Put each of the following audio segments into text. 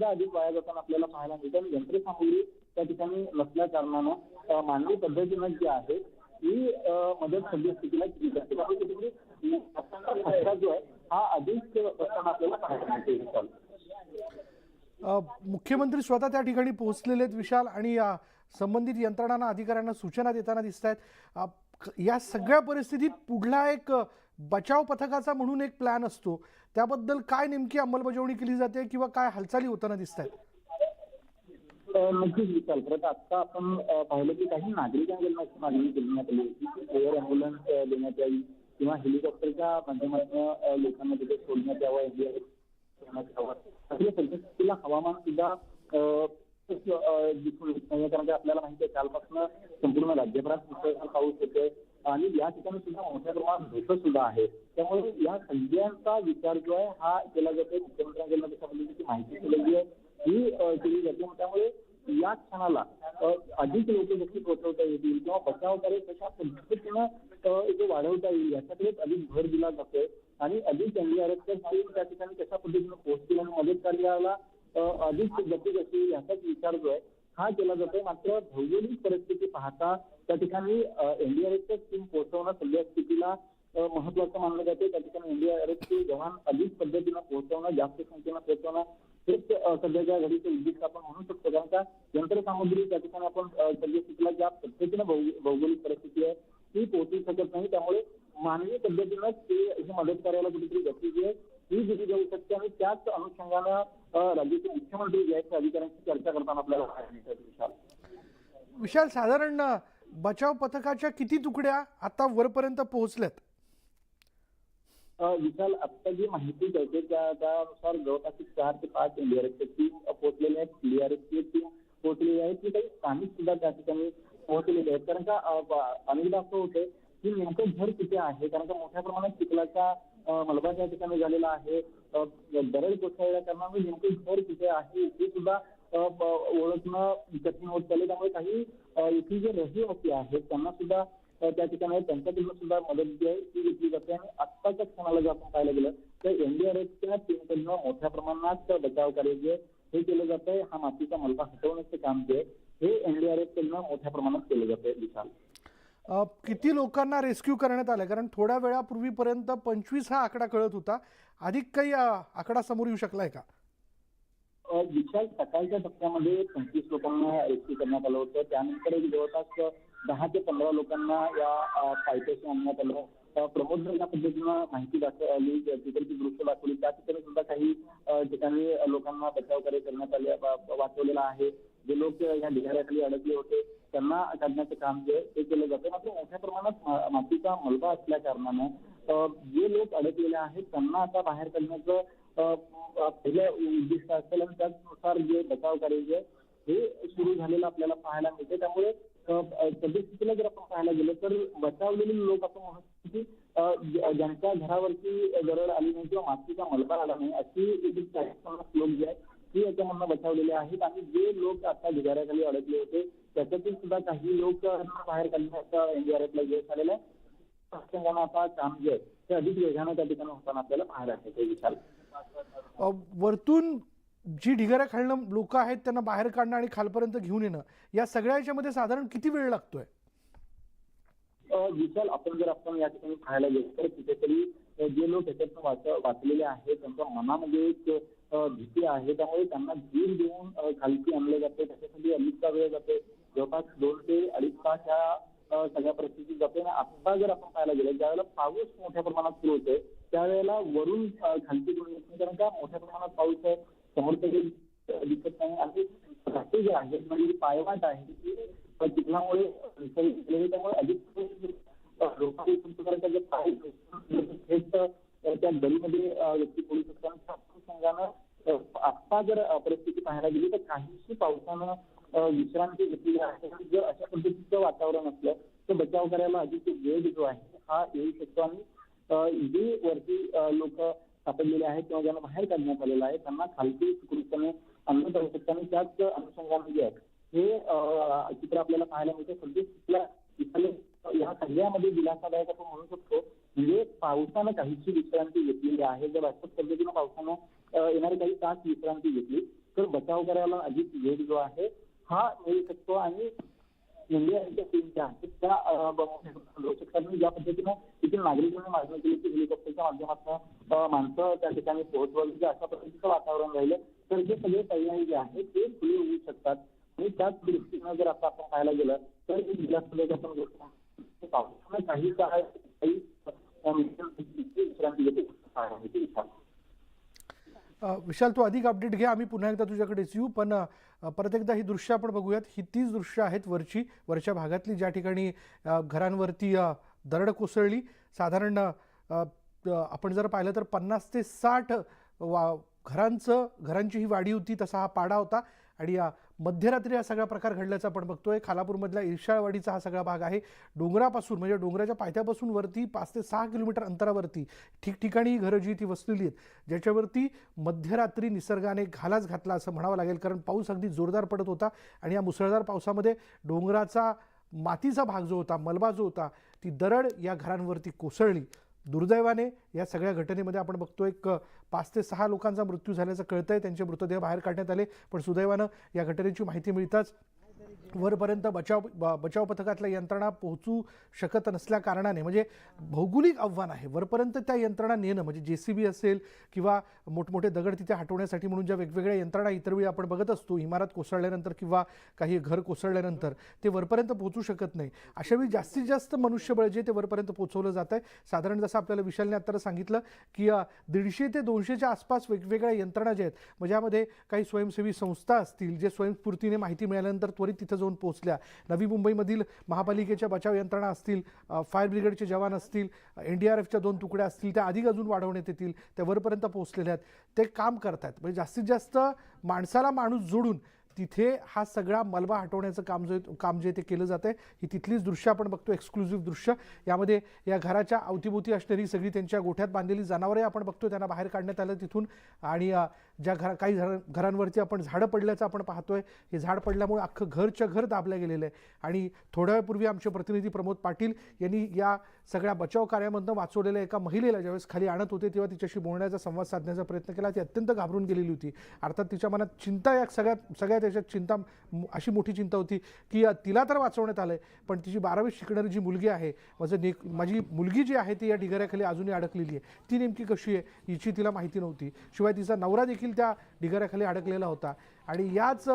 सुद्धा अधिक वाया जाताना आपल्याला पाहायला मिळतं. आणि यंत्रसामुग्री त्या ठिकाणी नसल्या कारणानं मानवी पद्धतीनं जी आहे ही मदत सद्यस्थितीला केली जाते त्यामुळे कुठेतरी खर्च जो आहे हा अधिक असताना आपल्याला पाहायला मिळतो. मुख्यमंत्री स्वतः त्या ठिकाणी पोहोचलेले आहेत विशाल आणि संबंधित यंत्रणांना अधिकाऱ्यांना सूचना देताना दिसत आहेत या सगळ्या परिस्थितीत पुढला एक बचाव पथकाचा म्हणून एक प्लॅन असतो. त्याबद्दल काय नेमकी अंमलबजावणी केली जाते किंवा काय हालचाली होताना दिसत आहेत नक्कीच विचार करत आता आपण पाहिलं की काही नागरिकांकडून अशी मागणी करण्यात आली होती की एअर अँब्युलन्स देण्यात यावी किंवा हेलिकॉप्टरच्या माध्यमातून लोकांना तिथे सोडण्यात यावं हे यावं परिस्थितीला हवामान सुद्धा दिसून येत नाही. कारण की आपल्याला माहिती आहे कालपासून संपूर्ण राज्यभरात मुसळधार पाऊस होतोय. आणि या ठिकाणी सुद्धा मोठ्या प्रमाणात धोका सुद्धा आहे. त्यामुळे या सगळ्यांचा विचार जो आहे हा केला जातोय. मुख्यमंत्र्यांकडून कशा पद्धतीची माहिती केलेली आहे. ही केली जाते. त्यामुळे या क्षणाला अधिक लोक नक्की पोहोचवता येतील किंवा बचाव कार्य कशा पद्धतीनं जे वाढवता येईल याच्याकडे अधिक भर दिला जातोय. आणि अधिक एनडीआरएफच्या टीम त्या ठिकाणी कशा पद्धतीनं पोहोचतील आणि मदत कार्याला अधिक गती असेल याचाच विचार जो आहे हा केला जातोय. मात्र भौगोलिक परिस्थिती पाहता त्या ठिकाणी टीम पोहोचवणं सध्या स्थितीला अ, महत्वाचं मानलं जाते त्या ठिकाणी एनडीआरएफचे जवान अधिक पद्धतीनं पोहोचवणं जास्त संख्येनं पोहोचवणं हेच सध्याच्या घडीचं उद्दिष्ट आपण म्हणू शकतो. कारण का त्या ठिकाणी आपण ज्या पद्धतीनं भौगोलिक परिस्थिती आहे ती पोहोचू शकत नाही. त्यामुळे मानवी ते मदत करायला कुठेतरी गती जी आहे. ही दिली जाऊ शकते आणि त्याच अनुषंगानं राज्याचे आहेत ते अधिकाऱ्यांशी चर्चा करताना आपल्याला विशाल. विशाल साधारण बचाव पथकाच्या किती तुकड्या आता वरपर्यंत पोहोचल्यात? विशाल आता जी माहिती कळते त्या त्यानुसार जवळपास चार ते पाच एनडीआरएफच्या टीम पोहोचलेल्या आहेत सीडीआरएफची टीम पोहोचलेली आहे की काही स्थानिक सुद्धा त्या ठिकाणी पोहोचलेले आहेत कारण का अनेकदा असं होतंय की नेमकं घर कुठे आहे? कारण का मोठ्या प्रमाणात चिखलाचा मलबा त्या ठिकाणी झालेला आहे. दरड कोसळल्या कारणामुळे नेमकं घर कुठे आहे हे सुद्धा ओळखणं कठीण होत चालले त्यामुळे काही जे रहिवासी आहेत, त्यांना सुद्धा त्या ठिकाणी त्यांच्याकडून सुद्धा मदत जी आहे ती घेतली जाते. आणि आत्ताच्या क्षणाला जर आपण पाहायला गेलं, तर एनडीआरएफच्या टीमकडनं मोठ्या प्रमाणात बचाव कार्य जे हे केलं जात हा मातीचा मलबा हटवण्याचं काम जे आहे हे एनडीआरएफ कडनं मोठ्या प्रमाणात केलं विशाल किती लोकांना रेस्क्यू करण्यात आलं कारण थोड्या वेळापूर्वीपर्यंत पंचवीस हा आकडा कळत होता. अधिक काही आकडा समोर येऊ शकलाय का? विशाल सकाळच्या टप्प्यामध्ये पंचवीस लोकांना रेस्क्यू करण्यात आलं होतं. त्यानंतर एक जवळपास दहा ते पंधरा लोकांना या अ, पायथ्याशी आणण्यात आलं प्रमोद या पद्धतीनं माहिती दाखवली तिकडची दृश्य दाखवली. त्या ठिकाणी सुद्धा काही ठिकाणी लोकांना बचाव कार्य करण्यात आले वाचवलेला आहे. जे लोक या ढिगाऱ्याखाली अडकले होते त्यांना काढण्याचं काम जे आहे ते केलं जातं। मात्र मोठ्या प्रमाणात मातीचा मलबा असल्या कारणानं जे लोक अडकलेले आहेत त्यांना आता बाहेर काढण्याचं पहिलं उद्दिष्ट असेल आणि जे बचाव कार्य जे हे सुरू झालेलं आपल्याला पाहायला मिळते, त्यामुळे जर आपण पाहायला गेलं, तर बचावलेले लोक आपण म्हणू की ज्यांच्या घरावरती दरड आली नाही किंवा मातीचा मलबा आला नाही, अशी लोक जे आहेत ते याच्यामधनं बचावलेले आहेत आणि जे लोक आता ढिगाऱ्याखाली अडकले होते त्याच्यातील सुद्धा काही लोक बाहेर काढण्याचा एनडीआरएफला यश आलेलं आहे. आता काम जे ते अधिक वेगानं त्या ठिकाणी होताना आपल्याला पाहायला मिळते विशाल वरतून जी ढिगाऱ्या खालणं लोक आहेत त्यांना बाहेर काढणं आणि खालपर्यंत घेऊन येणं या सगळ्या याच्यामध्ये साधारण किती वेळ लागतोय? विशाल आपण जर आपण या ठिकाणी पाहायला गेलो तर कुठेतरी जे लोक याच्यातून वाच वाचलेले आहेत त्यांच्या मनामध्ये एक भीती आहे त्यामुळे त्यांना धीर देऊन खालती आणलं जाते त्याच्यासाठी अडीचचा वेळ जाते जवळपास दोन ते अडीच तास ह्या सगळ्या परिस्थितीत जाते आणि आता जर आपण पाहायला गेलं ज्यावेळेला पाऊस मोठ्या प्रमाणात सुरू होतोय त्यावेळेला वरून खालती करून येत नाही कारण का मोठ्या प्रमाणात पाऊस आहे समोरचं काही दिसत नाही आणि रस्ते जे आहेत म्हणजे पायवाट आहे ती चिखलामुळे त्यामुळे अधिक लोकांनी जे पाय थेट त्या गलीमध्ये व्यक्ती पडू शकतात. आणि अनुषंगानं अ, आत्ता जर परिस्थिती पाहायला गेली तर काहीशी पावसानं विश्रांती घेतली आहे. जर अशा पद्धतीचं वातावरण असलं तर बचाव करायला अधिक वेग जो आहे हा येऊ शकतो. आणि जे वरती लोक सापडलेले आहेत किंवा ज्यांना बाहेर काढण्यात आलेलं आहे त्यांना खालती सुखरूपपणे अन्न जाऊ शकतं. आणि त्याच अनुषंगाने जे आहे हे चित्र आपल्याला पाहायला मिळतं. सध्या इथले या सगळ्यामध्ये दिलासादायक आपण म्हणू शकतो म्हणजे पावसानं काहीशी विश्रांती घेतलेली आहे जर अशाच पद्धतीनं पावसानं काही तास विश्रांती घेतली, तर बचाव करायला अधिक वेग जो आहे, हा मिळू शकतो. आणि इंडियाच्या आहेत, त्या ज्या पद्धतीनं तिथील नागरिकांनी मागणी केली की हेलिकॉप्टरच्या माध्यमातून माणसं त्या ठिकाणी अशा पद्धतीचं वातावरण राहिलं, तर हे सगळे पर्याय जे आहेत, ते खुले होऊ शकतात. आणि त्याच दृष्टीनं जर आता आपण पाहायला गेलं, तर आपण गोष्ट पावसानं काही काही विशाल तू अधिक अपडेट घे आम्ही पुन्हा एकदा तुझ्याकडेच येऊ. पण परत एकदा ही दृश्य आपण बघूयात. ही तीच दृश्य आहेत वरची वरच्या भागातली ज्या ठिकाणी घरांवरती दरड कोसळली. साधारण आपण जर पाहिलं तर पन्नास ते साठ वा घरांचं घरांची ही वाडी होती तसा हा पाडा होता. आणि मध्यरात्री हा सगळा प्रकार घडल्याचा आपण बघतोय. खालापूरमधल्या इर्शाळवाडीचा हा सगळा भाग आहे. डोंगरापासून म्हणजे डोंगराच्या पायथ्यापासून वरती पाच ते सहा किलोमीटर अंतरावरती ठिकठिकाणी ही घरं जी ती वसलेली आहेत ज्याच्यावरती मध्यरात्री निसर्गाने घालाच घातला असं म्हणावं लागेल. कारण पाऊस अगदी जोरदार पडत होता आणि या मुसळधार पावसामध्ये डोंगराचा मातीचा भाग जो होता मलबा जो होता ती दरड या घरांवरती कोसळली. दुर्दैवाने या सगळ्या घटनेमध्ये आपण बघतो एक पाच ते सहा लोकांचा मृत्यू झाल्याचं कळतंय त्यांचे मृतदेह बाहेर काढण्यात आले. पण सुदैवानं या घटनेची माहिती मिळताच वरपर्यंत बचाव ब- बचाव पथकातल्या यंत्रणा पोहोचू शकत नसल्या कारणाने म्हणजे भौगोलिक आव्हान आहे वरपर्यंत त्या यंत्रणा नेणं म्हणजे जे सी बी असेल किंवा मोठमोठे दगड तिथे हटवण्यासाठी म्हणून ज्या वेगवेगळ्या यंत्रणा इतर वेळी आपण बघत असतो इमारत कोसळल्यानंतर किंवा काही घर कोसळल्यानंतर ते वरपर्यंत पोहोचू शकत नाही. अशा वेळी जास्तीत जास्त मनुष्यबळ जे ते वरपर्यंत पोहोचवलं जात आहे. साधारण जसं आपल्याला विशालने आता सांगितलं की दीडशे ते दोनशेच्या आसपास वेगवेगळ्या यंत्रणा ज्या आहेत म्हणजे यामध्ये काही स्वयंसेवी संस्था असतील जे स्वयंस्फूर्तीने माहिती मिळाल्यानंतर त्वरित तिथं जाऊन पोहोचल्या. नवी मुंबईमधील महापालिकेच्या बचाव यंत्रणा असतील फायर ब्रिगेडचे जवान असतील एन डी आर एफच्या दोन तुकड्या असतील त्या अधिक अजून वाढवण्यात येतील त्या वरपर्यंत पोहोचलेल्या आहेत. ते काम करतायत. म्हणजे जास्तीत जास्त माणसाला माणूस जोडून तिथे हा सगळा मलबा हटवण्याचं काम जो काम जे ते केलं जातं आहे ही तिथलीच दृश्य आपण बघतो एक्सक्लुझिव्ह दृश्य. यामध्ये या घराच्या अवतीभोवती असणारी सगळी त्यांच्या गोठ्यात बांधलेली जनावरे आपण बघतो त्यांना बाहेर काढण्यात आलं तिथून. आणि ज्या घरा काही घरा घरांवरती आपण झाडं पडल्याचं आपण पाहतोय हे झाड पडल्यामुळे अख्खं घरच्या घर दाबलं गेलेलं आहे. आणि थोड्या वेळपूर्वी आमचे प्रतिनिधी प्रमोद पाटील यांनी या सगळ्या बचाव कार्यामधनं वाचवलेल्या एका महिलेला ज्यावेळेस खाली आणत होते तेव्हा तिच्याशी बोलण्याचा संवाद साधण्याचा प्रयत्न केला. ती अत्यंत घाबरून गेलेली होती. अर्थात तिच्या मनात चिंता या सगळ्यात सगळ्यात याच्यात चिंता अशी मोठी चिंता होती की तिला तर वाचवण्यात आलं आहे पण तिची बारावीत शिकणारी जी मुलगी आहे माझं नेक माझी मुलगी जी आहे ती या ढिगाऱ्याखाली अजूनही अडकलेली आहे. ती नेमकी कशी आहे हिची तिला माहिती नव्हती. शिवाय तिचा नवरा देखील त्या ढिगाऱ्याखाली अडकलेला होता. आणि याच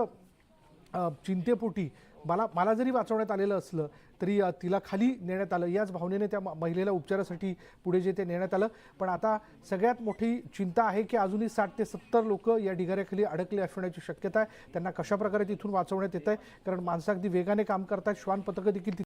चिंतेपोटी मला मला जरी वाचवण्यात आलेलं असलं तरी तिला खाली नेण्यात आलं. याच भावनेने त्या महिलेला उपचारासाठी पुढे जे ते नेण्यात आलं. पण आता सगळ्यात मोठी चिंता आहे की अजूनही साठ ते सत्तर लोक या ढिगाऱ्याखाली अडकले असण्याची शक्यता आहे. त्यांना कशाप्रकारे तिथून वाचवण्यात येत आहे कारण माणसं अगदी वेगाने काम करतात श्वान पथकं देखील